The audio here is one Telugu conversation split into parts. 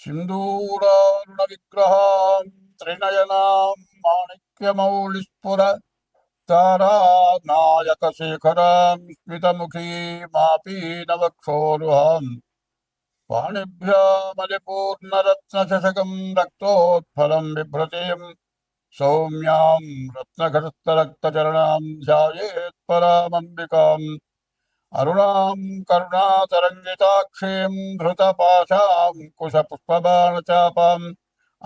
సింధూరారుణ విగ్రహాం త్రినయనాం మాణిక్యమౌళిస్ఫుర తారానాయక శేఖరాం స్మితముఖీ స్మితముఖీమాపీనవక్షోరుహాం పాణిభ్యామలిపూర్ణరత్నశకం రక్తోత్ఫలం బిభ్రతీం సౌమ్యాం రత్నఘటస్థరక్తచరణాం ధ్యాయేత్పరామంబికాం अरुणाम् करुणातरङ्गिताक्षीम् धृतपाशाम् कुशपुष्पबाणचापाम्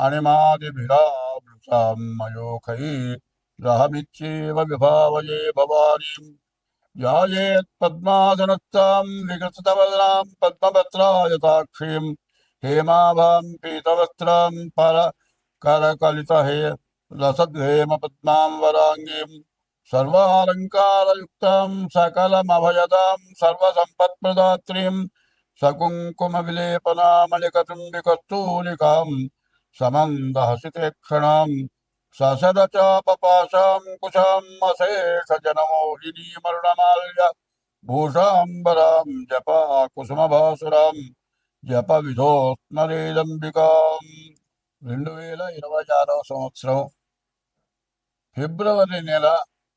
अणिमादिभिरावृताम् मयोखैरहमित्येव विभावये भवानीम् यायेत्पद्मासनक्ताम् विकृतवदनाम् पद्मपत्रायताक्षीम् हेमाभाम् पीतवस्त्राम् पर करकलितहे रसद्वेम वराङ्गीम् పద్మాం వరాంగీం సర్వాలంకారయుక్తాం సకలమభయదాం సర్వసంపత్ప్రదాత్రీం సకుంకుమ విలేపనామలికతుంబికస్తూలికాం సమందహసితే క్షణాం ససదచాపపాశాం కుశాం అశేష జనమోహినీమరుణమాల్య భూషాంబరాం జపా కుసుమభాసురాం జప విధోస్మరేదంబికాం రెండు వేల ఇరవై ఆరవ సంవత్సరం ఫిబ్రవరి నెల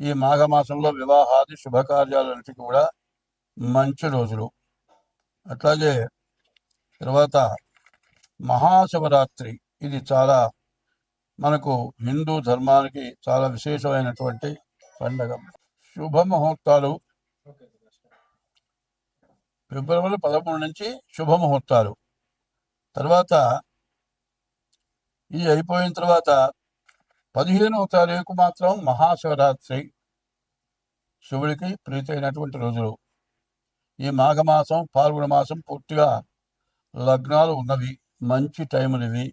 ఈ మాఘమాసంలో వివాహాది శుభకార్యాలన్నిటి కూడా మంచి రోజులు. అట్లాగే తర్వాత మహాశివరాత్రి. ఇది చాలా మనకు హిందూ ధర్మానికి చాలా విశేషమైనటువంటి పండగ. శుభ ముహూర్తాలు ఫిబ్రవరి పదమూడు నుంచి శుభ ముహూర్తాలు తర్వాత ఇది అయిపోయిన తర్వాత పదిహేనవ తారీఖు మాత్రం మహాశివరాత్రి శివుడికి ప్రీతైనటువంటి రోజులు. ఈ మాఘమాసం పాల్గొన మాసం పూర్తిగా లగ్నాలు ఉన్నవి. మంచి టైములు ఇవి.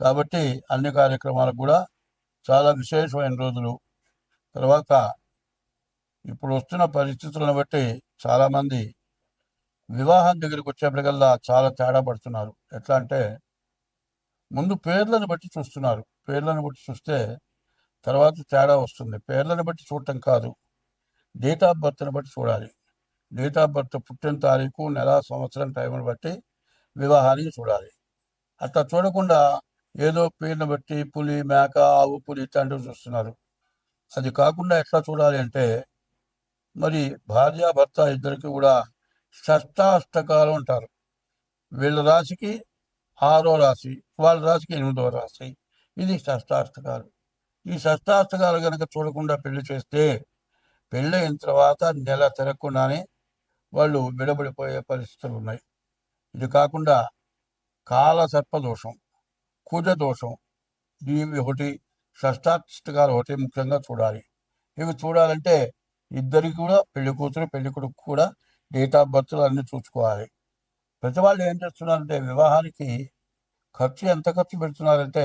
కాబట్టి అన్ని కార్యక్రమాలకు కూడా చాలా విశేషమైన రోజులు. తర్వాత ఇప్పుడు వస్తున్న పరిస్థితులను బట్టి చాలామంది వివాహం దగ్గరికి వచ్చేప్పటికల్లా చాలా తేడా పడుతున్నారు. ఎట్లా అంటే ముందు పేర్లను బట్టి చూస్తున్నారు. పేర్లను బట్టి చూస్తే తర్వాత తేడా వస్తుంది. పేర్లను బట్టి చూడటం కాదు. డేట్ ఆఫ్ బర్త్ని బట్టి చూడాలి. డేట్ ఆఫ్ బర్త్ పుట్టిన తారీఖు నెల సంవత్సరం టైంని బట్టి వివాహానికి చూడాలి. అట్లా చూడకుండా ఏదో పేరును బట్టి పులి మేక ఆవు పులి ఇట్లాంటివి చూస్తున్నారు. అది కాకుండా ఎట్లా చూడాలి అంటే మరి భార్య భర్త ఇద్దరికి కూడా షష్టాష్టకాలు ఉంటారు వీళ్ళ రాశికి ఆరో రాశి వాళ్ళ రాశికి ఎనిమిదో రాశి. ఇది షష్టాష్టకాలు. ఈ షష్టాష్టకాలు కనుక చూడకుండా పెళ్ళి చేస్తే పెళ్ళి అయిన తర్వాత నెల తిరగకుండానే వాళ్ళు విడబడిపోయే పరిస్థితులు ఉన్నాయి. ఇది కాకుండా కాల సర్పదోషం కుజ దోషం ఇవి ఒకటి షష్టాష్టకాలు ఒకటి ముఖ్యంగా చూడాలి. ఇవి చూడాలంటే ఇద్దరికి కూడా పెళ్ళి కూతురు పెళ్ళి కొడుకు కూడా డేట్ ఆఫ్ బర్త్లు అన్నీ చూసుకోవాలి. ప్రతి వాళ్ళు ఏం చేస్తున్నారంటే వివాహానికి ఖర్చు ఎంత ఖర్చు పెడుతున్నారంటే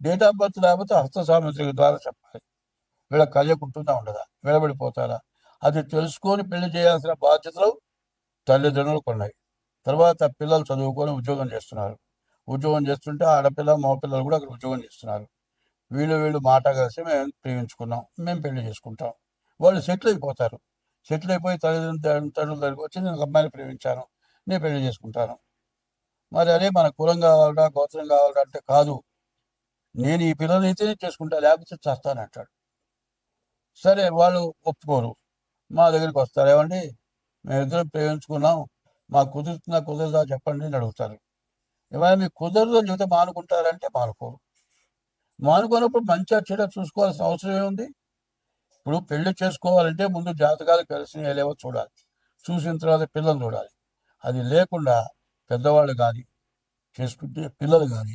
డేట్ ఆఫ్ బర్త్ లేకపోతే హస్త సామగ్రి ద్వారా చెప్పాలి. వీళ్ళ కళ్యకుంటుందా ఉండదా? విడబడిపోతారా? అది తెలుసుకొని పెళ్ళి చేయాల్సిన బాధ్యతలు తల్లిదండ్రులకు ఉన్నాయి తర్వాత పిల్లలు చదువుకొని ఉద్యోగం చేస్తున్నారు. ఉద్యోగం చేస్తుంటే ఆడపిల్ల మగపిల్లలు కూడా అక్కడ ఉద్యోగం చేస్తున్నారు. వీళ్ళు వీళ్ళు మాట కలిసి మేము ప్రేమించుకున్నాం. మేము పెళ్ళి చేసుకుంటాం. వాళ్ళు సెటిల్ అయిపోతారు. సెటిల్ అయిపోయి తల్లిదండ్రుల తండ్రుల దగ్గరికి వచ్చి నేను ఒక అమ్మాయిని ప్రేమించాను. నేను పెళ్ళి చేసుకుంటాను. మరి అదే మన కులం కావాలరా గోత్రం కావాలరా అంటే కాదు. నేను ఈ పిల్లలు అయితేనే చేసుకుంటా లేకపోతే చేస్తానంటాడు సరే వాళ్ళు ఒప్పుకోరు. మా దగ్గరికి వస్తారు. ఏమండి? మేమిద్దరం ప్రేమించుకున్నాం. మాకు కుదురుతుందా కుదరదా చెప్పండి అని అడుగుతారు. ఇవాళ మీకు కుదరదు అని చెబితే మానుకుంటారంటే మానుకోరు. మానుకున్నప్పుడు మంచిగా చెడ చూసుకోవాల్సిన అవసరం ఏముంది? ఇప్పుడు పెళ్ళి చేసుకోవాలంటే ముందు జాతకాలు కలిసి లేవో చూడాలి. చూసిన తర్వాత పిల్లలు చూడాలి. అది లేకుండా పెద్దవాళ్ళు కానీ చేసుకుంటే పిల్లలు కానీ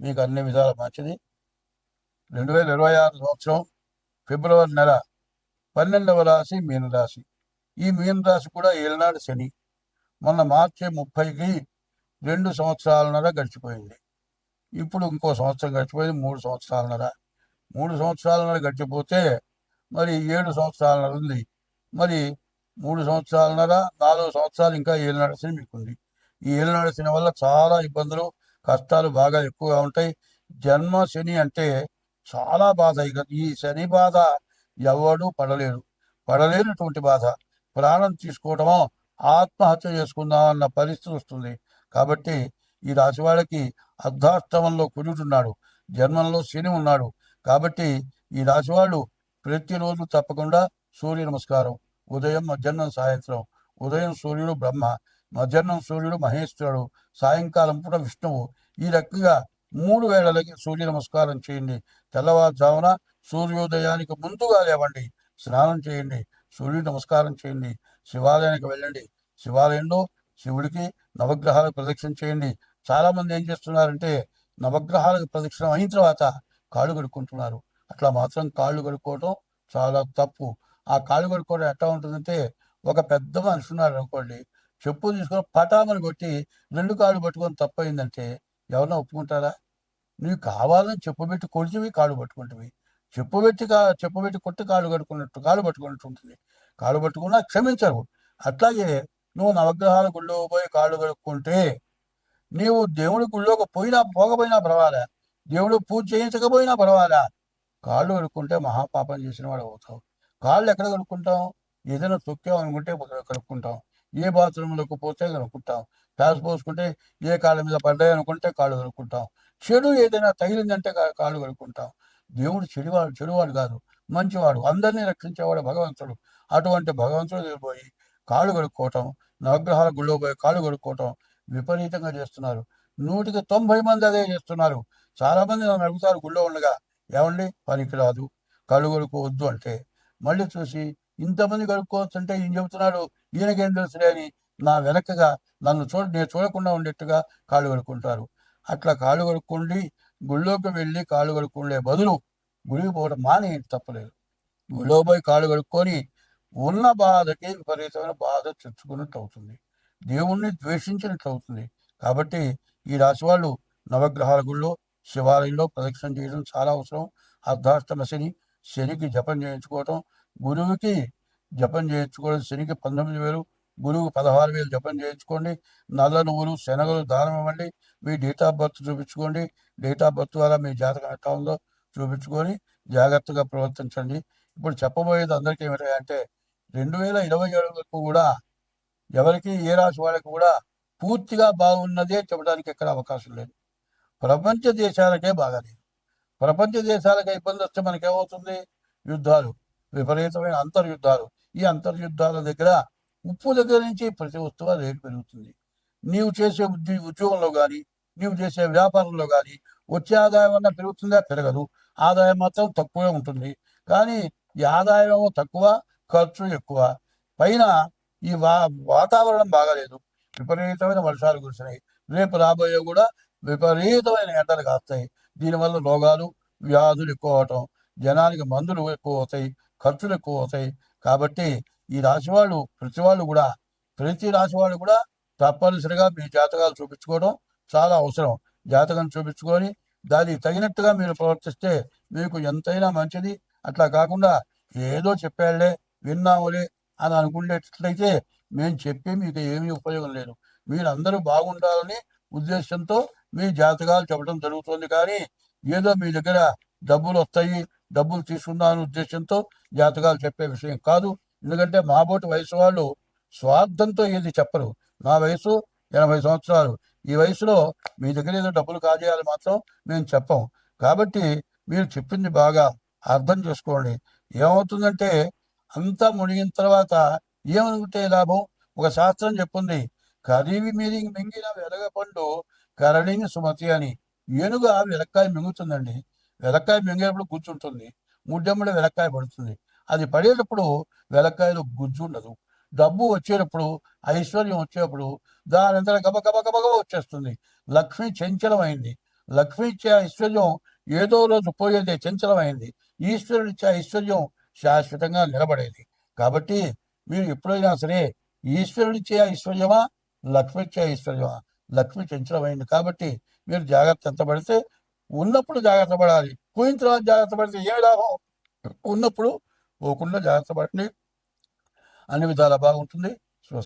మీకు అన్ని విధాల మంచిది. రెండు వేల ఇరవై ఆరు సంవత్సరం ఫిబ్రవరి నెల పన్నెండవ రాశి మీనరాశి. ఈ మీనరాశి కూడా ఏలనాడు శని. మొన్న మార్చి ముప్పైకి రెండు సంవత్సరాలన్నర గడిచిపోయింది. ఇప్పుడు ఇంకో సంవత్సరం గడిచిపోయింది మూడు సంవత్సరాలన్నర. మూడు సంవత్సరాలన్నర గడిచిపోతే మరి ఏడు సంవత్సరాలన్నర ఉంది. మరి మూడు సంవత్సరాలన్నర నాలుగు సంవత్సరాలు ఇంకా ఏలినాడు శని మీకుంది. ఈ ఏలినాడు శని వల్ల చాలా ఇబ్బందులు కష్టాలు బాగా ఎక్కువగా ఉంటాయి. జన్మ శని అంటే చాలా బాధ. ఇక ఈ శని బాధ ఎవడు పడలేడు. పడలేనటువంటి బాధ. ప్రాణం తీసుకోవటమో ఆత్మహత్య చేసుకుందాం అన్న పరిస్థితి వస్తుంది. కాబట్టి ఈ రాశి అర్ధాష్టమంలో కుజుడున్నాడు జన్మంలో శని ఉన్నాడు. కాబట్టి ఈ రాశి ప్రతిరోజు తప్పకుండా సూర్య నమస్కారం. ఉదయం మధ్యాహ్నం సాయంత్రం. ఉదయం సూర్యుడు బ్రహ్మ. మధ్యాహ్నం సూర్యుడు మహేశ్వరుడు సాయంకాలం పూట విష్ణువు. ఈ రకంగా మూడు వేళలకి సూర్య నమస్కారం చేయండి. తెల్లవారుజామున సూర్యోదయానికి ముందుగా లేవండి. స్నానం చేయండి. సూర్యుడు నమస్కారం చేయండి. శివాలయానికి వెళ్ళండి. శివాలయంలో శివుడికి నవగ్రహాలకు ప్రదక్షిణ చేయండి. చాలామంది ఏం చేస్తున్నారంటే నవగ్రహాలకు ప్రదక్షిణ అయిన తర్వాత కాళ్ళు కడుక్కుంటున్నారు. అట్లా మాత్రం కాళ్ళు కడుక్కోవటం చాలా తప్పు. ఆ కాళ్ళు కడుక్కోవడం ఎట్లా ఉంటుందంటే ఒక పెద్ద మనిషి ఉన్నాడు అనుకోండి చెప్పు తీసుకొని పటామని కొట్టి రెండు కాళ్ళు పట్టుకొని తప్పయిందంటే ఎవరన్నా ఒప్పుకుంటారా? నీవు కావాలని చెప్పు పెట్టి కొడిచివి కాళ్ళు పట్టుకుంటువి. చెప్పు పెట్టి కా చెప్పు పెట్టి కొట్టి కాళ్ళు కడుక్కున్నట్టు కాళ్ళు పట్టుకున్నట్టు ఉంటుంది. కాళ్ళు పట్టుకున్నా క్షమించరు. అట్లాగే నువ్వు నవగ్రహాల గుళ్ళో పోయి కాళ్ళు కడుక్కుంటే నీవు దేవుడి గుళ్ళోకి పోయినా పోకపోయినా పర్వాలే. దేవుడు పూజ చేయించకపోయినా పర్వాలా. కాళ్ళు కడుక్కుంటే మహాపాపం చేసిన వాడు అవుతావు. కాళ్ళు ఎక్కడ కడుక్కుంటాం ఏదైనా తొక్కాం అనుకుంటే కడుక్కుంటాం ఏ బాత్రూంలోకి పోతే కనుక్కుంటాం ప్యాస్ పోసుకుంటే ఏ కాళ్ళ మీద పడ్డాయి అనుకుంటే కాళ్ళు కనుక్కుంటాం చెడు ఏదైనా తగిలిందంటే కాళ్ళు కడుక్కుంటాం. దేవుడు చెడువాడు చెడువాడు కాదు. మంచివాడు. అందరినీ రక్షించేవాడు భగవంతుడు. అటువంటి భగవంతుడు పోయి కాళ్ళు కడుక్కోవటం నవగ్రహాల గుళ్ళో పోయి కాళ్ళు కడుక్కోవటం విపరీతంగా చేస్తున్నారు. నూటికి తొంభై మంది అదే చేస్తున్నారు. చాలామంది నన్ను అడుగుతారు గుళ్ళో ఉండగా ఏమండి? పనికి రాదు కళ్ళు కడుక్కోవద్దు అంటే మళ్ళీ చూసి ఇంతమంది కడుక్కోవచ్చు అంటే ఈయన చెబుతున్నాడు ఈయనకేం తెలుసులే అని నా వెనకగా నన్ను చూడ నేను చూడకుండా ఉండేట్టుగా కాళ్ళు కడుక్కుంటారు. అట్లా కాళ్ళు కడుక్కుండి గుళ్ళోకి వెళ్ళి కాళ్ళు కడుక్కుండే బదులు గుడికి పోవడం మానేయండి తప్పలేదు. గుళ్ళో పోయి కాళ్ళు కడుక్కొని ఉన్న బాధకి విపరీతమైన బాధ తెచ్చుకున్నట్టు అవుతుంది. దేవుణ్ణి ద్వేషించినట్టు అవుతుంది. కాబట్టి ఈ రాశి వాళ్ళు నవగ్రహాల గుళ్ళో శివాలయంలో ప్రదక్షిణ చేయడం చాలా అవసరం. అర్ధాష్టమ శని శనికి జపం చేయించుకోవటం గురువుకి జపం చేయించుకోవడం శనికి పంతొమ్మిది వేలు గురువు పదహారు వేలు జపం చేయించుకోండి. నల్ల నువ్వులు శనగలు దానం ఇవ్వండి. మీ డేట్ ఆఫ్ బర్త్ చూపించుకోండి. డేట్ ఆఫ్ బర్త్ ద్వారా మీ జాతకం ఎట్లా ఉందో చూపించుకొని జాగ్రత్తగా ప్రవర్తించండి. ఇప్పుడు చెప్పబోయేది అందరికీ ఏమిటంటే రెండు వేల ఇరవై ఏడు వరకు కూడా ఎవరికి ఏ రాశి వాళ్ళకి కూడా పూర్తిగా బాగున్నదే చెప్పడానికి ఎక్కడ అవకాశం లేదు. ప్రపంచ దేశాలకే బాగాలేదు. ప్రపంచ దేశాలకే ఇబ్బంది వస్తే మనకేమవుతుంది? యుద్ధాలు. విపరీతమైన అంతర్యుద్ధాలు. ఈ అంతర్యుద్ధాల దగ్గర ఉప్పు దగ్గర నుంచి ప్రతి వస్తువు రేటు పెరుగుతుంది. నీవు చేసే ఉద్యో ఉద్యోగంలో కానీ నీవు చేసే వ్యాపారంలో కానీ వచ్చే ఆదాయం అన్న పెరుగుతుందా? పెరగదు. ఆదాయం మాత్రం తక్కువే ఉంటుంది. కానీ ఈ ఆదాయం తక్కువ ఖర్చు ఎక్కువ. పైన ఈ వా వాతావరణం బాగాలేదు. విపరీతమైన వర్షాలు కురిసినాయి. రేపు రాబోయే కూడా విపరీతమైన ఎండలు కాస్తాయి. దీనివల్ల రోగాలు వ్యాధులు ఎక్కువ అవటం జనానికి మందులు ఎక్కువ అవుతాయి. ఖర్చులు ఎక్కువ అవుతాయి కాబట్టి ఈ రాశి వాళ్ళు ప్రతి వాళ్ళు కూడా ప్రతి రాశి వాళ్ళు కూడా తప్పనిసరిగా మీ జాతకాలు చూపించుకోవడం చాలా అవసరం. జాతకం చూపించుకొని దానికి తగినట్టుగా మీరు ప్రవర్తిస్తే మీకు ఎంతైనా మంచిది. అట్లా కాకుండా ఏదో చెప్పాళ్ళే విన్నాములే అని అనుకునేటట్లయితే మేము చెప్పి మీకు ఏమీ ఉపయోగం లేదు. మీరు అందరూ బాగుండాలని ఉద్దేశంతో మీ జాతకాలు చెప్పడం జరుగుతుంది. కానీ ఏదో మీ దగ్గర డబ్బులు వస్తాయి డబ్బులు తీసుకుందామని ఉద్దేశంతో జాతకాలు చెప్పే విషయం కాదు. ఎందుకంటే మాబోటి వయసు వాళ్ళు స్వార్థంతో ఏది చెప్పరు. నా వయసు ఎనభై సంవత్సరాలు. ఈ వయసులో మీ దగ్గర ఏదో డబ్బులు కాజేయాలి మాత్రం మేము చెప్పం. కాబట్టి మీరు చెప్పింది బాగా అర్థం చేసుకోండి. ఏమవుతుందంటే అంతా మునిగిన తర్వాత ఏమనుకుంటే లాభం? ఒక శాస్త్రం చెప్పుంది కరీవి మీరి మింగిన వెలగపండు కరణిని సుమతి అని. ఏనుగు ఆ వెలక్కాయ మింగుతుందండి. వెలక్కాయ మింగేటప్పుడు కూర్చుంటుంది. ముడ్డెమ్మడి వెలక్కాయ పడుతుంది. అది పడేటప్పుడు వెలక్కాయలో గుజ్జు ఉండదు. డబ్బు వచ్చేటప్పుడు ఐశ్వర్యం వచ్చేటప్పుడు దాని అంతా గబ గబ వచ్చేస్తుంది. లక్ష్మి చంచలమైంది. లక్ష్మి ఇచ్చే ఐశ్వర్యం ఏదో రోజు పోయేదే చంచలమైంది. ఈశ్వరుడు ఇచ్చే ఐశ్వర్యం శాశ్వతంగా నిలబడేది. కాబట్టి మీరు ఎప్పుడైనా సరే ఈశ్వరుడిచ్చే ఐశ్వర్యమా లక్ష్మి ఇచ్చే ఐశ్వర్యమా? లక్ష్మి చంచలమైంది కాబట్టి మీరు జాగ్రత్త ఎంత పడితే ఉన్నప్పుడు జాగ్రత్త పడాలి. పోయిన తర్వాత జాగ్రత్త పడితే ఏ లాభం? ఉన్నప్పుడు పోకుండా జాగ్రత్త పడండి. అన్ని విధాలా బాగుంటుంది.